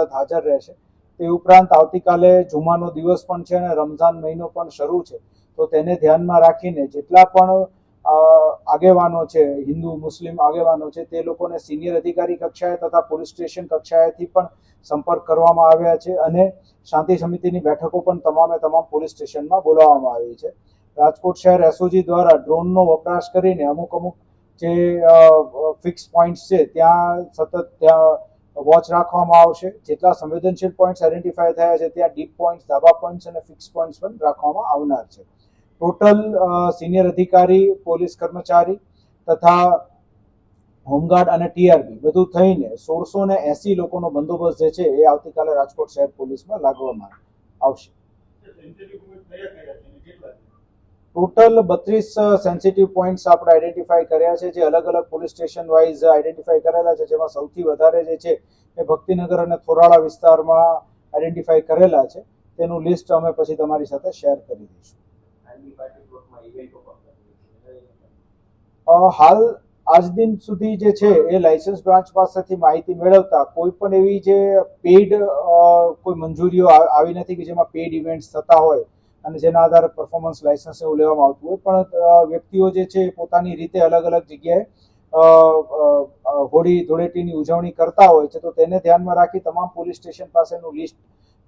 વખત હાજર રહેશે. તે ઉપરાંત આવતીકાલે જુમાનો દિવસ પણ છે અને રમઝાન મહિનો પણ શરૂ છે. તો તેને ધ્યાનમાં રાખીને જેટલા પણ આગેવાનો છે, હિન્દુ, મુસ્લિમ આગેવાનો છે, તે લોકોને સિનિયર અધિકારી કક્ષાએ તથા પોલીસ સ્ટેશન કક્ષાએથી પણ સંપર્ક કરવામાં આવ્યા છે અને શાંતિ સમિતિની બેઠકો પણ તમામે તમામ પોલીસ સ્ટેશનમાં બોલાવવામાં આવી છે. રાજકોટ શહેર એસઓજી દ્વારા ડ્રોનનો વપરાશ કરીને અમુક અમુક જે ફિક્સ પોઈન્ટ્સ છે, ત્યાં સતત ત્યાં વોચ રાખવામાં આવશે. જેટલા સંવેદનશીલ પોઈન્ટ્સ આઈડેન્ટિફાય થયા છે, ત્યાં ડીપ પોઈન્ટ્સ ધાબા પોઈન્ટ્સ અને ફિક્સ પોઈન્ટ્સ પણ રાખવામાં આવનાર છે. ટોટલ સિનિયર અધિકારી, પોલીસ કર્મચારી તથા હોમગાર્ડ અને ટીઆરબી બધું થઈને સોળસો ને એસી લોકોનો બંદોબસ્ત જે છે એ આવતીકાલે રાજકોટ શહેર પોલીસમાં લાગવામાં આવશે. ટોટલ બત્રીસ સેન્સિટિવ પોઈન્ટ્સ આપણે આઈડેન્ટિફાઈ કર્યા છે, જે અલગ અલગ પોલીસ સ્ટેશન વાઇઝ આઈડેન્ટિફાઈ કરેલા છે, જેમાં સૌથી વધારે જે છે એ ભક્તિનગર અને થોરાળા વિસ્તારમાં આઈડેન્ટિફાઈ કરેલા છે. તેનું લિસ્ટ અમે પછી તમારી સાથે શેર કરી દઈશું. હાલ આજ દિન સુધી જે છે એ લાયસન્સ બ્રાન્ચ પાસેથી માહિતી મેળવતા કોઈ પણ એવી જે પેઇડ કોઈ મંજૂરીઓ આવી નથી કે જેમાં પેઇડ ઇવેન્ટ્સ થતા હોય અને જેના આધારે પરફોર્મન્સ લાયસન્સ એવું લેવામાં આવતું હોય. પણ વ્યક્તિઓ જે છે એ પોતાની રીતે અલગ અલગ જગ્યાએ હોળી ધૂળેટીની ઉજવણી કરતા હોય છે. તો તેને ધ્યાનમાં રાખી તમામ પોલીસ સ્ટેશન પાસેનું લિસ્ટ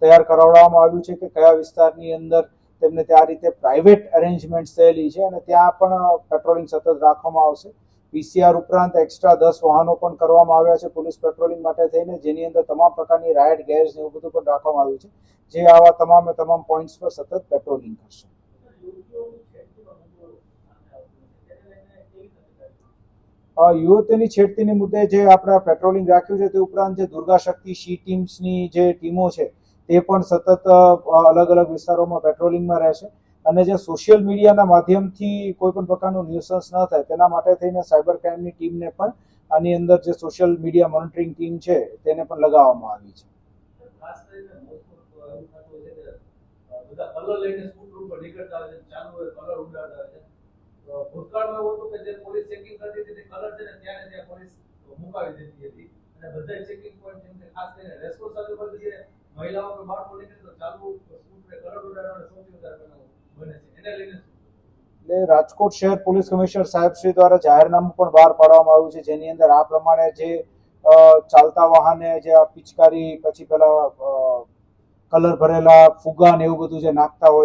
તૈયાર કરાવવામાં આવ્યું છે કે કયા વિસ્તારની અંદર તેમને ત્યાં રીતે પ્રાઇવેટ અરેન્જમેન્ટ થયેલી છે અને ત્યાં પણ પેટ્રોલિંગ સતત રાખવામાં આવશે. પીસીઆર ઉપરાંત એક્સ્ટ્રા દસ વાહનો પણ કરવામાં આવ્યા છે પોલીસ પેટ્રોલિંગ માટે થઈને, જેની અંદર તમામ પ્રકારની રાયડ ગેર્સ ને એવું બધું પણ રાખવામાં આવ્યું છે. જે આવા તમામે તમામ પોઈન્ટ્સ પર સતત પેટ્રોલિંગ કરશે. યુવતીની છેડતીની મુદ્દે જે આપણે પેટ્રોલિંગ રાખ્યું છે તે ઉપરાંત જે દુર્ગા શક્તિ શી ટીમ્સની જે ટીમો છે, તે પણ સતત અલગ અલગ વિસ્તારોમાં પેટ્રોલિંગમાં રહેશે અને જે સોશિયલ મીડિયાના માધ્યમથી કોઈ પણ પ્રકારનું ન્યુસન્સ ન થાય, તેના માટે થઈને સાયબર ક્રાઇમની ટીમને પણ આની અંદર જે સોશિયલ મીડિયા મોનિટરિંગ ટીમ છે, તેને પણ લગાવવામાં આવી છે. ભૂતકાળમાં એવું હતું કે જે પોલીસ ચેકિંગ કરતી હતી કલર ને મુકાવી દેતી હતી. મહિલાઓ કે બાળકો નીકળે તો ચાલુ સ્કૂટરે કલર ઉડાડવાનું સૌથી વધારે બનાવ. એટલે રાજકોટ શહેર પોલીસ કમિશનર સાહેબ શ્રી દ્વારા જાહેરનામું પણ બહાર પાડવામાં આવ્યું છે, જેની અંદર આ પ્રમાણે જે ચાલતા વાહને જે આ પિચકારી પછી પેલા કલર ભરેલા ફુગા ને એવું બધું જે નાખતા હોય